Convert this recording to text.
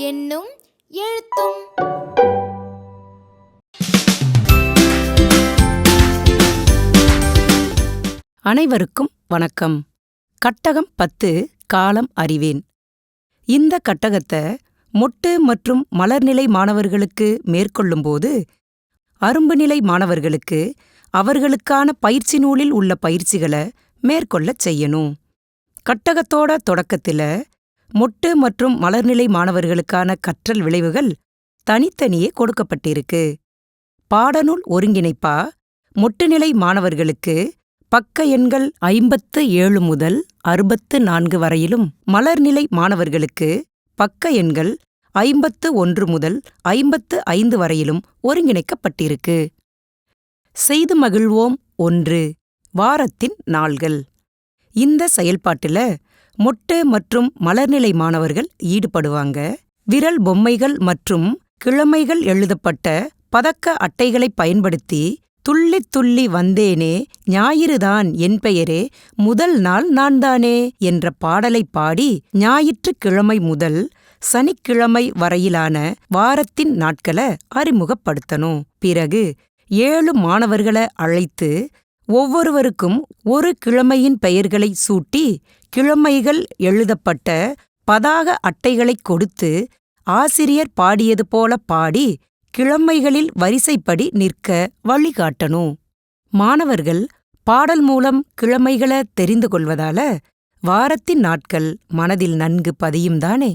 என்னும் எழுத்தும். அனைவருக்கும் வணக்கம். கட்டகம் பத்து காலம் அறிவேன். இந்த கட்டகத்தை மொட்டு மற்றும் மலர்நிலை மாணவர்களுக்கு மேற்கொள்ளும்போது அரும்புநிலை மாணவர்களுக்கு அவர்களுக்கான பயிற்சி நூலில் உள்ள பயிற்சிகளை மேற்கொள்ளச் செய்யணும். கட்டகத்தோட தொடக்கத்தில் மொட்டு மற்றும் மலர்நிலை மாணவர்களுக்கான கற்றல் விளைவுகள் தனித்தனியே கொடுக்கப்பட்டிருக்கு. பாடநூல் ஒருங்கிணைப்பா மொட்டுநிலை மாணவர்களுக்கு பக்க எண்கள் ஐம்பத்து ஏழு முதல் அறுபத்து நான்கு வரையிலும் மலர்நிலை மாணவர்களுக்கு பக்க எண்கள் ஐம்பத்து ஒன்று முதல் ஐம்பத்து ஐந்து வரையிலும் ஒருங்கிணைக்கப்பட்டிருக்கு. செய்து மகிழ்வோம் ஒன்று வாரத்தின் நாள்கள். இந்த செயல்பாட்டுல மொட்டு மற்றும் மலர்நிலை மாணவர்கள் ஈடுபடுவாங்க. விரல் பொம்மைகள் மற்றும் கிழமைகள் எழுதப்பட்ட பதக்க அட்டைகளை பயன்படுத்தி துள்ளித் துள்ளி வந்தேனே ஞாயிறுதான் என் பெயரே முதல் நாள் நான்தானே என்ற பாடலை பாடி ஞாயிற்றுக்கிழமை முதல் சனிக்கிழமை வரையிலான வாரத்தின் நாட்களை அறிமுகப்படுத்தணும். பிறகு ஏழு மாணவர்களை அழைத்து ஒவ்வொருவருக்கும் ஒரு கிழமையின் பெயர்களை சூட்டி கிழமைகள் எழுதப்பட்ட பதாக அட்டைகளைக் கொடுத்து ஆசிரியர் பாடியது போல பாடி கிழமைகளில் வரிசைப்படி நிற்க வழிகாட்டணும் மாணவர்கள் பாடல் மூலம் கிழமைகள தெரிந்து கொள்வதால வாரத்தின் நாட்கள் மனதில் நன்கு பதியும் தானே?